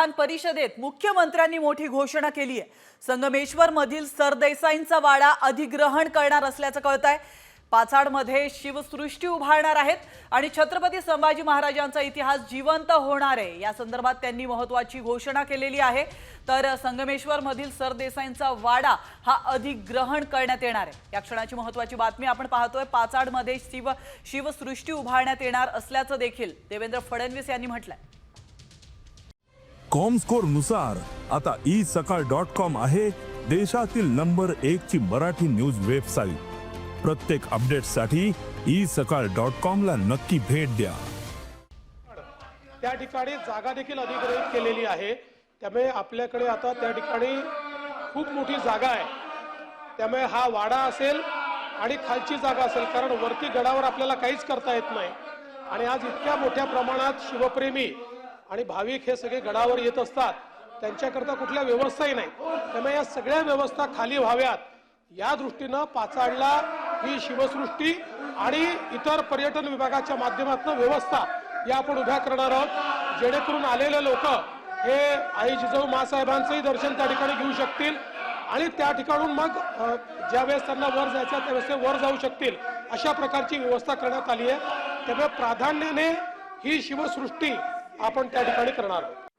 विधान परिषदेत मुख्यमंत्र्यांनी मोठी घोषणा केली आहे. संगमेश्वर मधील सरदेसाईंचा वाडा अधिग्रहण करणार असल्याचं कळत आहे पाचाडमध्ये शिवसृष्टी उभारणार आहेत आणि छत्रपती संभाजी महाराजांचा इतिहास जिवंत होणार आहे. या संदर्भात त्यांनी महत्वाची घोषणा केलेली आहे. तर संगमेश्वर मधील सरदेसाईंचा वाडा हा अधिग्रहण करण्यात येणार आहे. या क्षणाची महत्वाची बातमी आपण पाहतोय. पाचाडमध्ये शिव शिवसृष्टी उभारण्यात येणार असल्याचं देखील देवेंद्र फडणवीस यांनी म्हटलंय. कॉमस्कोरनुसार. आता ई सकाळ डॉट कॉम आहे देशातील नंबर एक ची मराठी न्यूज वेबसाईट प्रत्येक अपडेटसाठी ई सकाळ डॉट कॉम ला नक्की भेट द्या. त्या ठिकाणी जागा देखील अधिग्रहित केलेली आहे. त्यामुळे आपल्याकडे आता त्या ठिकाणी खूप मोठी जागा आहे. त्यामुळे हा वाडा असेल आणि खालची जागा असेल कारण वरती गडावर आपल्याला काहीच करता येत नाही. आणि आज इतक्या मोठ्या प्रमाणात शिवप्रेमी आणि भाविक हे सगळे गडावर येत असतात त्यांच्याकरता कुठल्या व्यवस्थाही नाही. त्यामुळे या सगळ्या व्यवस्था खाली व्हाव्यात. या दृष्टीनं पाचाडला ही शिवसृष्टी आणि इतर पर्यटन विभागाच्या माध्यमातून व्यवस्था या आपण उभ्या करणार आहोत. जेणेकरून आलेले लोक हे आई जिजाऊ मासाहेबांचंही दर्शन त्या ठिकाणी घेऊ शकतील आणि त्या ठिकाणून मग ज्यावेळेस त्यांना वर जायचं आहे, त्यावेळेस ते वर जाऊ शकतील. अशा प्रकारची व्यवस्था करण्यात आली आहे. त्यामुळे प्राधान्याने ही शिवसृष्टी आपण त्या ठिकाणी करणार आहोत.